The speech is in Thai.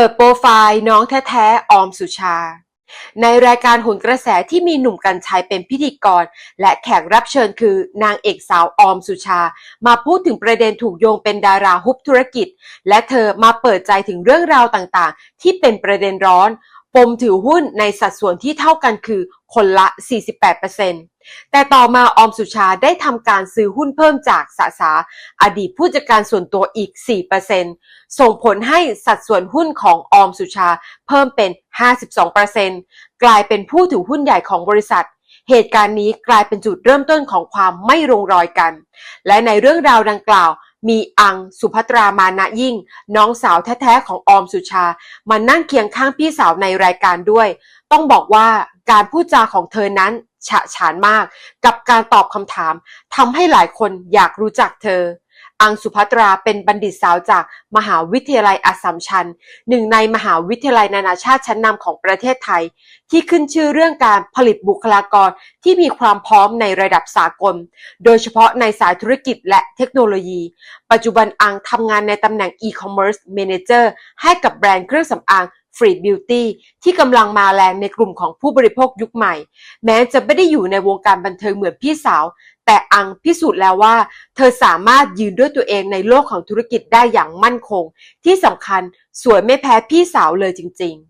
ปิดโปรไฟล์น้องแท้ๆ ออมสุชา ในรายการหุนกระแสที่มีหนุ่มกัญชัยเป็นพิธีกร และแขกรับเชิญคือนางเอกสาวออมสุชา มาพูดถึงประเด็นถูกโยงเป็นดาราฮุบธุรกิจ และเธอมาเปิดใจถึงเรื่องราวต่างๆ ที่เป็นประเด็นร้อน ปมถือหุ้นในสัดส่วนที่เท่ากันคือคนละ 48%แต่ต่อมาออมสุชาได้ทำการซื้อหุ้นเพิ่มจากสาสาอดีตผู้จัดการส่วนตัวอีก 4%ส่งผลให้สัดส่วนหุ้นของออมสุชาเพิ่มเป็น 52%กลายเป็นผู้ถือหุ้นใหญ่ของบริษัทเหตุการณ์นี้กลายเป็นจุดเริ่มต้นของความไม่ลงรอยกัน และในเรื่องราวดังกล่าว มีอังสุภัตรามานะยิ่ง น้องสาวแท้ๆของออมสุชา มานั่งเคียงข้างพี่สาวในรายการด้วย ต้องบอกว่าการพูดจาของเธอนั้นฉะฉานมาก กับการตอบคำถามทำให้หลายคนอยากรู้จักเธอ อังสุภัตราเป็นบัณฑิตสาวจากมหาวิทยาลัยอัสสัมชัญหนึ่งในมหาวิทยาลัยนานาชาติชั้นนำของประเทศไทย ที่ขึ้นชื่อเรื่องการผลิตบุคลากรที่มีความพร้อมในระดับสากล โดยเฉพาะในสายธุรกิจและเทคโนโลยี ปัจจุบันอังทำงานในตำแหน่ง e-commerce manager ให้กับแบรนด์เครื่องสำอาง ฟรีดบิวตี้ที่กำลังมาแรงในกลุ่มของผู้บริโภคยุคใหม่ แม้จะไม่ได้อยู่ในวงการบันเทิงเหมือนพี่สาว แต่อังพิสูจน์แล้วว่า เธอสามารถยืนด้วยตัวเองในโลกของธุรกิจได้อย่างมั่นคง ที่สำคัญสวยไม่แพ้พี่สาวเลยจริง ๆ